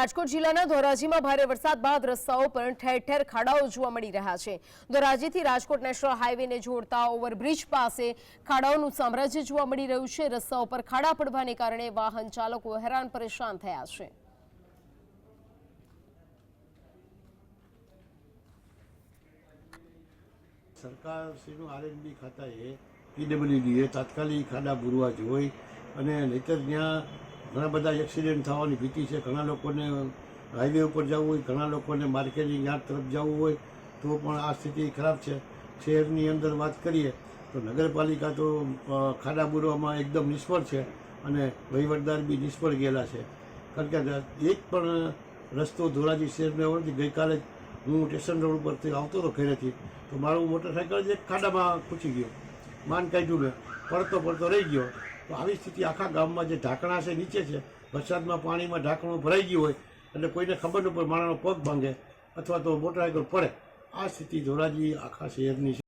રાજકોટ જિલ્લાના ધોરાજીમાં ભારે વરસાદ બાદ રસ્તાઓ પર ઠેર ઠેર ખાડાઓ જોવા મળી રહ્યા છે. ધોરાજીથી રાજકોટ નેશનલ હાઈવેને જોડતા ઓવરબ્રિજ પાસે ખાડાઓનું સામ્રાજ્ય જોવા મળી રહ્યું છે. રસ્તાઓ પર ખાડા પડવાને કારણે વાહન ચાલકો હેરાન પરેશાન થયા છે. સરકારશ્રીનું આરએનબી ખાતાએ પીડબ્લ્યુડીએ તાત્કાલિક ખાડા ભૂરવા જોઈ અને નહીતર ત્યાં ઘણા બધા એક્સિડન્ટ થવાની ભીતિ છે. ઘણા લોકોને હાઈવે ઉપર જવું હોય, ઘણા લોકોને માર્કેટિંગ યાર્ડ તરફ જવું હોય, તો પણ આ સ્થિતિ ખરાબ છે. શહેરની અંદર વાત કરીએ, તો નગરપાલિકા તો ખાડા બુરવામાં એકદમ નિષ્ફળ છે અને વહીવટદાર બી નિષ્ફળ ગયેલા છે. કારણ કે એક પણ રસ્તો ધોરાજી શહેરને ઓળખી ગઈકાલે હું સ્ટેશન રોડ ઉપરથી આવતો હતો ઘરેથી, તો મારું મોટરસાઇકલ જ ખાડામાં ખૂચી ગયો. માન કાઢ્યું ને પડતો પડતો રહી ગયો. તો આવી સ્થિતિ આખા ગામમાં જે ઢાંકણા છે, નીચે છે, વરસાદમાં પાણીમાં ઢાંકણું ભરાઈ ગયું હોય એટલે કોઈને ખબર ન પડે, માણસનો પગ ભાંગે અથવા તો મોટરસાઇકલ પડે. આ સ્થિતિ ધોરાજી આખા શહેરની છે.